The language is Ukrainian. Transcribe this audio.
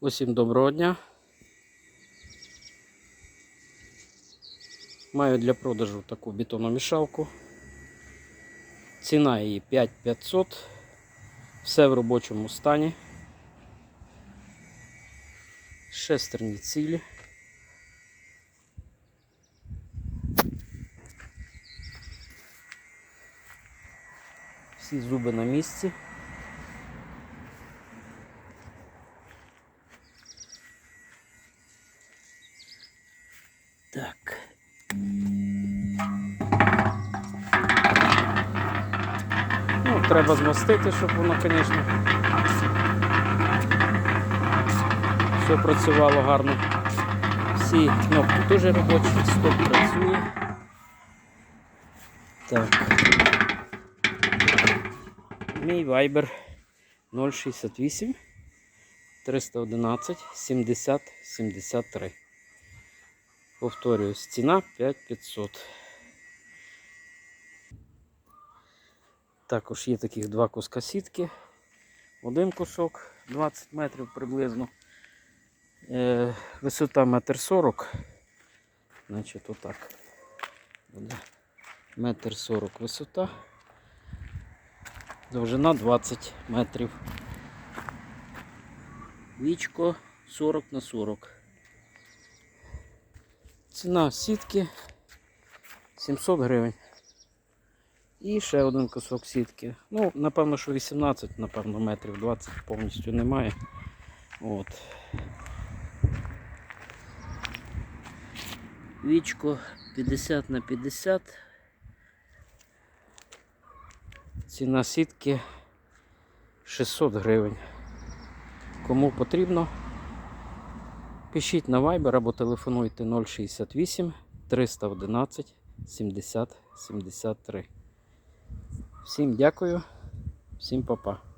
Усім доброго дня. Маю для продажу таку бетономішалку. Ціна її 5500. Все в робочому стані. Шестерні цілі. Всі зуби на місці. Так. Ну, треба змастити, щоб воно, звісно, все працювало гарно. Всі кнопки дуже робочі, стоп працює. Так. Мій Viber 068 311 70 73. Повторюю, ціна 5500. Також є таких два куска сітки. Один кусок 20 метрів приблизно. Е, висота 1,40 м. Значить, отак. Буде 1,40 м висота. Довжина 20 метрів. Вічко 40 на 40. Ціна сітки 700 гривень. І ще один кусок сітки. Ну, напевно, що 18, напевно, метрів 20 повністю немає. От. Вічко 50 на 50. Ціна сітки 600 гривень. Кому потрібно, пишіть на Viber або телефонуйте 068 311 70 73. Всім дякую, всім па-па.